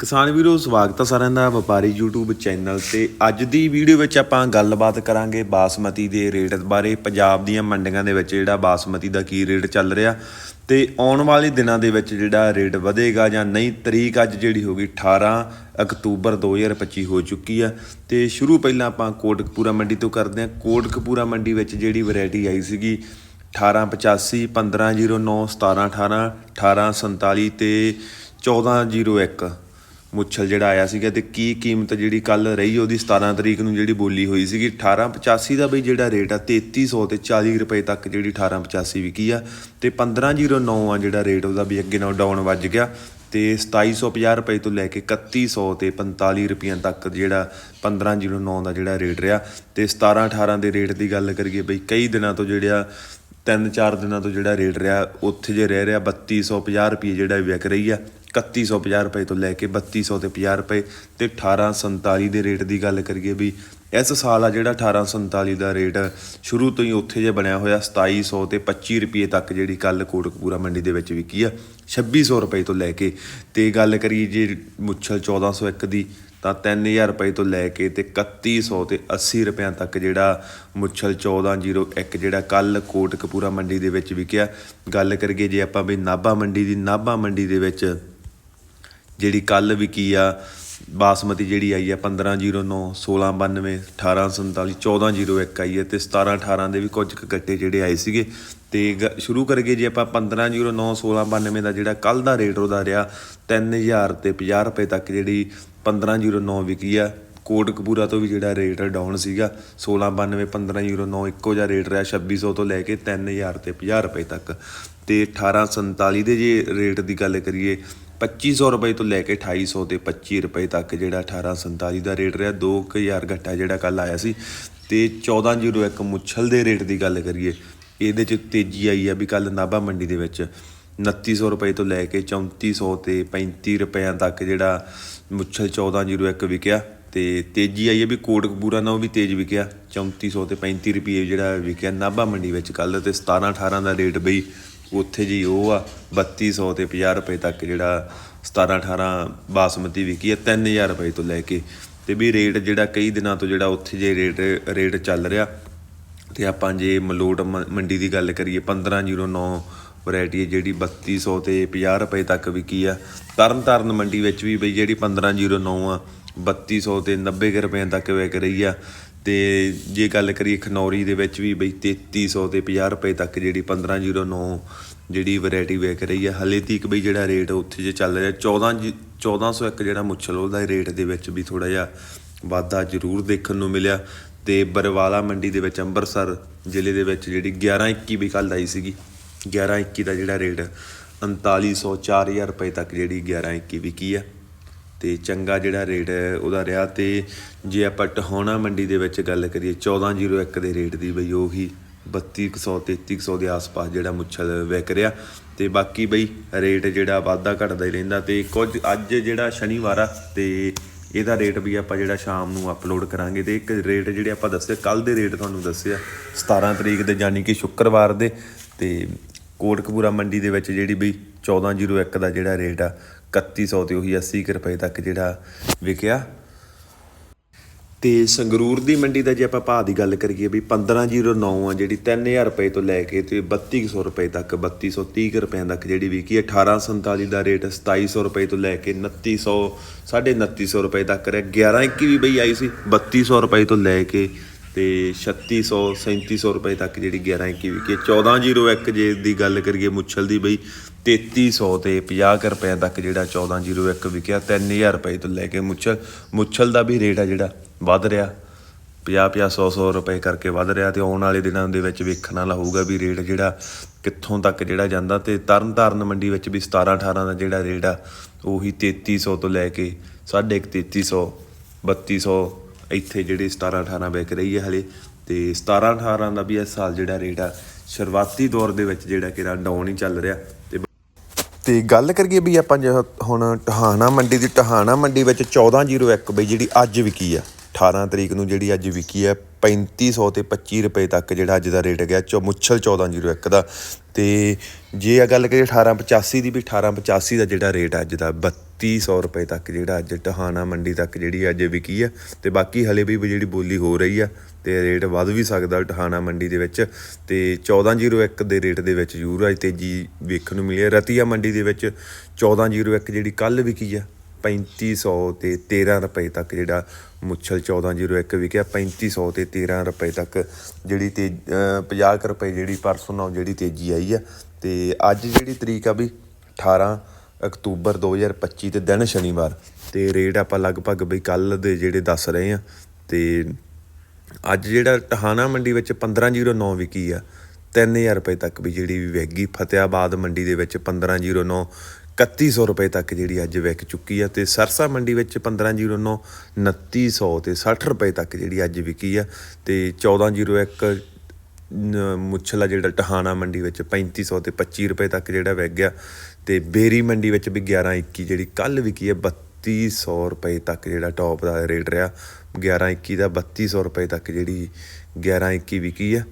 ਕਿਸਾਨ ਵੀਰੋ, ਸਵਾਗਤ ਹੈ ਸਾਰਿਆਂ ਦਾ ਵਪਾਰੀ YouTube ਚੈਨਲ ਤੇ। ਅੱਜ ਦੀ ਵੀਡੀਓ ਵਿੱਚ ਆਪਾਂ ਗੱਲਬਾਤ ਕਰਾਂਗੇ ਬਾਸਮਤੀ ਦੇ ਰੇਟ ਬਾਰੇ, ਪੰਜਾਬ ਦੀਆਂ ਮੰਡੀਆਂ ਦੇ ਵਿੱਚ ਜਿਹੜਾ ਬਾਸਮਤੀ ਦਾ ਕੀ ਰੇਟ ਚੱਲ ਰਿਹਾ ਤੇ ਆਉਣ ਵਾਲੇ ਦਿਨਾਂ ਦੇ ਵਿੱਚ ਜਿਹੜਾ ਰੇਟ ਵਧੇਗਾ ਜਾਂ ਨਹੀਂ, ਤਰੀਕ ਅੱਜ ਜਿਹੜੀ ਹੋ ਗਈ 18 ਅਕਤੂਬਰ 2025 ਹੋ ਚੁੱਕੀ ਆ। ਤੇ ਸ਼ੁਰੂ ਪਹਿਲਾਂ ਆਪਾਂ ਕੋਟਕਪੂਰਾ ਮੰਡੀ ਤੋਂ ਕਰਦੇ ਹਾਂ। ਕੋਟਕਪੂਰਾ ਮੰਡੀ ਵਿੱਚ ਜਿਹੜੀ ਵੈਰਾਈਟੀ ਆਈ ਸੀਗੀ 1885 1509 1718 1847 ਤੇ 1401 ਮੁੱਛਲ ਜਿਹੜਾ ਆਇਆ ਸੀਗਾ ਤੇ ਕੀ ਕੀਮਤ ਜਿਹੜੀ ਕੱਲ ਰਹੀ ਉਹਦੀ 17 ਤਰੀਕ ਨੂੰ ਜਿਹੜੀ ਬੋਲੀ ਹੋਈ ਸੀਗੀ 1885 ਦਾ ਬਈ ਜਿਹੜਾ ਰੇਟ ਆ 3300 ਤੇ 40 ਰੁਪਏ ਤੱਕ ਜਿਹੜੀ 1885 ਵਿਕੀ ਆ ਤੇ 1509 ਆ ਜਿਹੜਾ ਰੇਟ ਉਹਦਾ ਵੀ ਅੱਗੇ ਨਾਲ ਡਾਊਨ ਵੱਜ ਗਿਆ ਤੇ 2750 ਰੁਪਏ ਤੋਂ ਲੈ ਕੇ 3100 ਤੇ 45 ਰੁਪਈਆਂ ਤੱਕ ਜਿਹੜਾ 1509 ਦਾ ਜਿਹੜਾ ਰੇਟ ਰਿਹਾ ਤੇ 17 18 ਦੇ ਰੇਟ ਦੀ ਗੱਲ ਕਰੀਏ ਬਈ ਕਈ ਦਿਨਾਂ ਤੋਂ ਜਿਹੜਾ ਤਿੰਨ ਚਾਰ ਦਿਨਾਂ ਤੋਂ ਜਿਹੜਾ ਰੇਟ ਰਿਹਾ, ਉੱਥੇ ਜੇ ਰਹਿ ਰਿਹਾ 3250 ਰੁਪਏ ਜਿਹੜਾ ਵਿਕ ਰਹੀ ਆ 3150 ਰੁਪਏ ਤੋਂ ਲੈ ਕੇ 3200 ਤੇ 50 ਰੁਪਏ ਤੇ 1847 ਦੇ ਰੇਟ ਦੀ ਗੱਲ ਕਰੀਏ ਵੀ ਇਸ ਸਾਲ ਆ ਜਿਹੜਾ 1847 ਦਾ ਰੇਟ ਸ਼ੁਰੂ ਤੋਂ ਹੀ ਉੱਥੇ ਜੇ ਬਣਿਆ ਹੋਇਆ 2700 ਤੇ 25 ਰੁਪਏ ਤੱਕ ਜਿਹੜੀ ਕੱਲ ਕੋਟਕਪੂਰਾ ਮੰਡੀ ਦੇ ਵਿੱਚ ਵਿਕੀ ਆ 2600 ਰੁਪਏ ਤੋਂ ਲੈ ਕੇ। ਤੇ ਗੱਲ ਕਰੀਏ ਜੇ ਮੁੱਛਲ 1401 ਦੀ, ਤਾਂ 3000 ਰੁਪਏ ਤੋਂ ਲੈ ਕੇ ਤੇ 3100 ਤੇ 80 ਰੁਪਿਆਂ ਤੱਕ ਜਿਹੜਾ ਮੁੱਛਲ 1401 ਜਿਹੜਾ ਕੱਲ ਕੋਟਕਪੂਰਾ ਮੰਡੀ ਦੇ ਵਿੱਚ ਵਿਕਿਆ। ਗੱਲ ਕਰੀਏ ਜੇ ਆਪਾਂ ਵੀ ਨਾਭਾ ਮੰਡੀ ਦੀ, ਨਾਭਾ ਮੰਡੀ ਦੇ ਵਿੱਚ ਜਿਹੜੀ ਕੱਲ ਵਿਕੀ ਆ, ਬਾਸਮਤੀ ਜਿਹੜੀ ਆਈ ਆ 1509 1692 1847 1401 ਆਈ ਹੈ ਤੇ 1718 ਦੇ ਵੀ ਕੁਝ ਕੁ ਗੱਟੇ ਜਿਹੜੇ ਆਏ ਸੀਗੇ। ਤੇ ਗ- ਸ਼ੁਰੂ ਕਰੀਏ ਜੇ ਆਪਾਂ 1509 1692 ਦਾ ਜਿਹੜਾ ਕੱਲ ਦਾ ਰੇਟ ਉਹਦਾ ਰਿਹਾ 3000 ਤੇ 50 ਰੁਪਏ ਤੱਕ ਜਿਹੜੀ 1509 ਵਿਕੀ ਆ। ਕੋਟ ਕਪੂਰਾ ਤੋਂ ਵੀ ਜਿਹੜਾ ਰੇਟ ਡਾਊਨ ਸੀਗਾ 1692 1509 ਇੱਕੋ ਜਿਹਾ ਰੇਟ ਰਿਹਾ 2600 ਤੋਂ ਲੈ ਕੇ 3000 ਤੇ 50 ਰੁਪਏ ਤੱਕ। ਤੇ 1847 ਦੇ ਜੇ ਰੇਟ ਦੀ ਗੱਲ ਕਰੀਏ 2500 ਰੁਪਏ ਤੋਂ ਲੈ ਕੇ 2800 ਤੇ 25 ਰੁਪਏ ਤੱਕ ਜਿਹੜਾ 1847 ਦਾ ਰੇਟ ਰਿਹਾ 2000 ਘੱਟਾ ਜਿਹੜਾ ਕੱਲ ਆਇਆ ਸੀ ਤੇ 1401 ਮੁੱਛਲ ਦੇ ਰੇਟ ਦੀ ਗੱਲ ਕਰੀਏ, ਇਹਦੇ ਚ ਤੇਜ਼ੀ ਆਈ ਆ ਵੀ ਕੱਲ ਨਾਭਾ ਮੰਡੀ ਦੇ ਵਿੱਚ 2900 ਰੁਪਏ ਤੋਂ ਲੈ ਕੇ 3400 ਤੇ 35 ਰੁਪਿਆਂ ਤੱਕ ਜਿਹੜਾ ਮੁੱਛਲ 1401 ਵਿਕਿਆ ਤੇ ਤੇਜ਼ੀ ਆਈ ਹੈ ਵੀ ਕੋਟਕਪੂਰਾ ਨਾਲੋਂ ਵੀ ਤੇਜ਼ ਵਿਕਿਆ 3400 ਤੇ 35 ਰੁਪਏ ਜਿਹੜਾ ਵਿਕਿਆ ਨਾਭਾ ਮੰਡੀ ਵਿੱਚ ਕੱਲ ਤੇ 17 18 ਦਾ ਰੇਟ ਬਈ ਉੱਥੇ ਜੀ ਉਹ ਆ 3200 ਤੇ 50 ਰੁਪਏ ਤੱਕ ਜਿਹੜਾ 17 18 ਬਾਸਮਤੀ ਵਿਕੀ ਹੈ 3000 ਰੁਪਏ ਤੋਂ ਲੈ ਕੇ। ਤੇ ਵੀ ਰੇਟ ਜਿਹੜਾ ਕਈ ਦਿਨਾਂ ਤੋਂ ਜਿਹੜਾ ਉੱਥੇ ਜੇ ਰੇਟ ਰੇਟ ਚੱਲ ਰਿਹਾ। ਤੇ ਆਪਾਂ ਜੇ ਮਲੋਟ ਮ- ਮੰਡੀ ਦੀ ਗੱਲ ਕਰੀਏ 1509 ਵੈਰਾਈਟੀ ਹੈ ਜਿਹੜੀ 3200 ਤੇ 50 ਰੁਪਏ ਤੱਕ ਵਿਕੀ ਆ। ਤਰਨਤਾਰਨ ਮੰਡੀ ਵਿੱਚ ਵੀ ਬਈ ਜਿਹੜੀ 1509 ਆ 3200 ਤੇ 90 ਕੁ ਰੁਪਏ ਤੱਕ ਵਿਕ ਰਹੀ ਆ। ਤੇ ਜੇ ਗੱਲ ਕਰੀਏ ਖਨੌਰੀ ਦੇ ਵਿੱਚ ਵੀ ਬਈ 3300 ਤੇ 50 ਰੁਪਏ ਤੱਕ ਜਿਹੜੀ 1509 ਜਿਹੜੀ ਵੈਰਾਈਟੀ ਵਿਕ ਰਹੀ ਆ, ਹਲੇ ਤੀਕ ਬਈ ਜਿਹੜਾ ਰੇਟ ਉੱਥੇ ਜੇ ਚੱਲ ਰਿਹਾ 14 ਜੀ- 1401 ਜਿਹੜਾ ਮੁੱਛਲ, ਉਹਦਾ ਰੇਟ ਦੇ ਵਿੱਚ ਵੀ ਥੋੜਾ ਜਿਹਾ ਵਾਧਾ ਜ਼ਰੂਰ ਦੇਖਣ ਨੂੰ ਮਿਲਿਆ ਤੇ ਬਰਵਾਲਾ ਮੰਡੀ ਦੇ ਵਿੱਚ ਅੰਮ੍ਰਿਤਸਰ ਜ਼ਿਲ੍ਹੇ ਦੇ ਵਿੱਚ ਜਿਹੜੀ 1121 ਵੀ ਕੱਲ ਆਈ ਸੀਗੀ 1121 ਦਾ ਜਿਹੜਾ ਰੇਟ 3900 4000 ਰੁਪਏ ਤੱਕ ਜਿਹੜੀ 1121 ਵਿਕੀ ਆ। ਅਤੇ ਚੰਗਾ ਜਿਹੜਾ ਰੇਟ ਹੈ ਉਹਦਾ ਰਿਹਾ ਅਤੇ ਜੇ ਆਪਾਂ ਟਹੌਣਾ ਮੰਡੀ ਦੇ ਵਿੱਚ ਗੱਲ ਕਰੀਏ 1401 ਦੇ ਰੇਟ ਦੀ ਬਈ ਉਹੀ 3200 3300 ਦੇ ਆਸ-ਪਾਸ ਜਿਹੜਾ ਮੁੱਛਲ ਵਿਕ ਰਿਹਾ ਤੇ ਬਾਕੀ ਬਈ ਰੇਟ ਜਿਹੜਾ ਵਾਧਾ ਘਟਦਾ ਹੀ ਰਹਿੰਦਾ ਤੇ ਕੁਝ ਅੱਜ ਜਿਹੜਾ ਸ਼ਨੀਵਾਰ ਆ ਤੇ ਇਹਦਾ ਰੇਟ ਵੀ ਆਪਾਂ ਜਿਹੜਾ ਸ਼ਾਮ ਨੂੰ ਅਪਲੋਡ ਕਰਾਂਗੇ ਤੇ ਇੱਕ ਰੇਟ ਜਿਹੜੇ ਆਪਾਂ ਦੱਸੇ ਕੱਲ ਦੇ ਰੇਟ ਤੁਹਾਨੂੰ ਦੱਸਿਆ 17 ਤਰੀਕ ਦੇ ਯਾਨੀ ਕਿ ਸ਼ੁੱਕਰਵਾਰ ਦੇ ਤੇ ਕੋਟਕਪੂਰਾ ਮੰਡੀ ਦੇ ਵਿੱਚ ਜਿਹੜੀ ਬਈ 1401 ਦਾ ਜਿਹੜਾ ਰੇਟ ਆ 3100 ਤੇ ਉਹੀ 80 ਕੁ ਰੁਪਏ ਤੱਕ ਜਿਹੜਾ ਵਿਕਿਆ। ਤੇ ਸੰਗਰੂਰ ਦੀ ਮੰਡੀ ਦਾ ਜੇ ਆਪਾਂ ਭਾਅ ਦੀ ਗੱਲ ਕਰੀਏ ਵੀ 1509 ਆ ਜਿਹੜੀ 3000 ਰੁਪਏ ਤੋਂ ਲੈ ਕੇ ਤੇ 3200 ਰੁਪਏ ਤੱਕ 3230 ਕੁ ਰੁਪਏ ਤੱਕ ਜਿਹੜੀ ਵਿਕੀ ਹੈ 1847 ਦਾ ਰੇਟ 2700 ਰੁਪਏ ਤੋਂ ਲੈ ਕੇ 2900 2950 ਰੁਪਏ ਤੱਕ ਰਿਹਾ 1121 ਵੀ ਬਈ ਆਈ ਸੀ 3200 ਰੁਪਏ ਤੋਂ ਲੈ ਕੇ ਤੇ 3600 3700 ਰੁਪਏ ਤੱਕ ਜਿਹੜੀ 1121 ਵਿਕੀ ਹੈ। 1401 ਜੇ ਦੀ ਗੱਲ ਕਰੀਏ ਮੁੱਛਲ ਦੀ ਬਈ 3300 ਤੇ 50 ਕੁ ਰੁਪਏ ਤੱਕ ਜਿਹੜਾ 1401 ਵਿਕਿਆ 3000 ਰੁਪਏ ਤੋਂ ਲੈ ਕੇ ਮੁੱਛਲ। ਮੁੱਛਲ ਦਾ ਵੀ ਰੇਟ ਆ ਜਿਹੜਾ, ਵੱਧ ਰਿਹਾ। 50 50 100 100 ਰੁਪਏ ਕਰਕੇ ਵੱਧ ਰਿਹਾ ਤੇ ਆਉਣ ਵਾਲੇ ਦਿਨਾਂ ਦੇ ਵਿੱਚ ਵੇਖਣ ਵਾਲਾ ਹੋਊਗਾ ਵੀ ਰੇਟ ਜਿਹੜਾ ਕਿੱਥੋਂ ਤੱਕ ਜਿਹੜਾ ਜਾਂਦਾ ਤੇ ਤਰਨਤਾਰਨ ਮੰਡੀ ਵਿੱਚ ਵੀ 17 18 ਦਾ ਜਿਹੜਾ ਰੇਟ ਆ, ਉਹੀ 3300 ਤੋਂ ਲੈ ਕੇ 3350 3200 ਇੱਥੇ ਜਿਹੜੇ 17 18 ਵਿਕ ਰਹੀ ਹੈ ਹਲੇ, ਤੇ 17 18 ਦਾ ਵੀ ਇਸ ਸਾਲ ਜਿਹੜਾ ਰੇਟ ਆ, ਸ਼ੁਰੂਆਤੀ ਦੌਰ ਦੇ ਵਿੱਚ ਜਿਹੜਾ ਕਿ ਡਾਊਨ ਹੀ ਚੱਲ ਰਿਹਾ, ਤੇ ਤੇ ਗੱਲ ਕਰੀਏ ਵੀ ਆਪਾਂ ਜੇ ਹੁਣ ਟਹਾਣਾ ਮੰਡੀ ਦੀ, ਟਹਾਣਾ ਮੰਡੀ ਵਿੱਚ 1401 ਬਈ ਜਿਹੜੀ ਅੱਜ ਵਿਕੀ ਆ 18 ਤਰੀਕ ਨੂੰ ਜਿਹੜੀ ਅੱਜ ਵਿਕੀ ਆ 3500 ਤੇ 25 ਰੁਪਏ ਤੱਕ ਜਿਹੜਾ ਅੱਜ ਦਾ ਰੇਟ ਹੈਗਾ ਚੋ, ਮੁੱਛਲ 1401 ਦਾ। ਤੇ ਜੇ ਆ ਗੱਲ ਕਰੀਏ 1885 ਦੀ ਵੀ 1885 ਦਾ ਜਿਹੜਾ ਰੇਟ ਅੱਜ ਦਾ 3200 ਰੁਪਏ ਤੱਕ ਜਿਹੜਾ ਅੱਜ ਟਹਾਣਾ ਮੰਡੀ ਤੱਕ ਜਿਹੜੀ ਅੱਜ ਵਿਕੀ ਆ, ਤੇ ਬਾਕੀ ਹਲੇ ਵੀ ਜਿਹੜੀ ਬੋਲੀ ਹੋ ਰਹੀ ਆ, ਤੇ ਰੇਟ ਵੱਧ ਵੀ ਸਕਦਾ ਟਹਾਣਾ ਮੰਡੀ ਦੇ ਵਿੱਚ। ਤੇ 1401 ਦੇ ਰੇਟ ਦੇ ਵਿੱਚ ਜ਼ਰੂਰ ਅੱਜ ਤੇਜ਼ੀ ਵੇਖਣ ਨੂੰ ਮਿਲੀ ਹੈ ਰਤੀਆ ਮੰਡੀ ਦੇ ਵਿੱਚ 1401 ਜਿਹੜੀ ਕੱਲ ਵਿਕੀ ਆ 3500 ਤੇ 13 ਰੁਪਏ ਤੱਕ ਜਿਹੜਾ ਮੁੱਛਲ 1401 ਵਿਕਿਆ 3500 ਤੇ 13 ਰੁਪਏ ਤੱਕ ਜਿਹੜੀ ਤੇ, ਅਹ 50 ਕੁ ਰੁਪਏ ਜਿਹੜੀ ਪਰਸੋਂ ਨਾਲ ਜਿਹੜੀ ਤੇਜ਼ੀ ਆਈ ਆ। ਤੇ ਅੱਜ ਜਿਹੜੀ ਤਰੀਕ ਆ ਵੀ 18 ਅਕਤੂਬਰ 2025 ਤੇ ਦਿਨ ਸ਼ਨੀਵਾਰ। ਤੇ ਰੇਟ ਆਪਾਂ ਲਗਭਗ ਬਈ ਕੱਲ ਦੇ ਜਿਹੜੇ ਦੱਸ ਰਹੇ ਆ। ਤੇ ਅੱਜ ਜਿਹੜਾ ਟਹਾਣਾ ਮੰਡੀ ਵਿੱਚ 1509 ਵਿਕੀ ਆ 3000 ਰੁਪਏ ਤੱਕ ਵੀ ਜਿਹੜੀ ਵੀ ਵਿਕ ਗਈ। ਫਤਿਆਬਾਦ ਮੰਡੀ ਦੇ ਵਿੱਚ 1509 3100 ਰੁਪਏ ਤੱਕ ਜਿਹੜੀ ਅੱਜ ਵਿਕ ਚੁੱਕੀ ਆ ਤੇ ਸਰਸਾ ਮੰਡੀ ਵਿੱਚ 1509 2900 ਤੇ 60 ਰੁਪਏ ਤੱਕ ਜਿਹੜੀ ਅੱਜ ਵਿਕੀ ਆ ਤੇ 1401 ਨ- ਮੁੱਛਲਾ ਜਿਹੜਾ ਟਹਾਣਾ ਮੰਡੀ ਵਿੱਚ 3500 ਤੇ 25 ਰੁਪਏ ਤੱਕ ਜਿਹੜਾ ਵਿਕ ਗਿਆ ਤੇ ਬੇਰੀ ਮੰਡੀ ਵਿੱਚ ਵੀ 1121 ਜਿਹੜੀ ਕੱਲ ਵਿਕੀ ਹੈ 3200 ਰੁਪਏ ਤੱਕ ਜਿਹੜਾ ਟੌਪ ਦਾ ਰੇਟ ਰਿਹਾ। 1121 ਦਾ 3200 ਰੁਪਏ ਤੱਕ ਜਿਹੜੀ 1121 ਵਿਕੀ ਆ।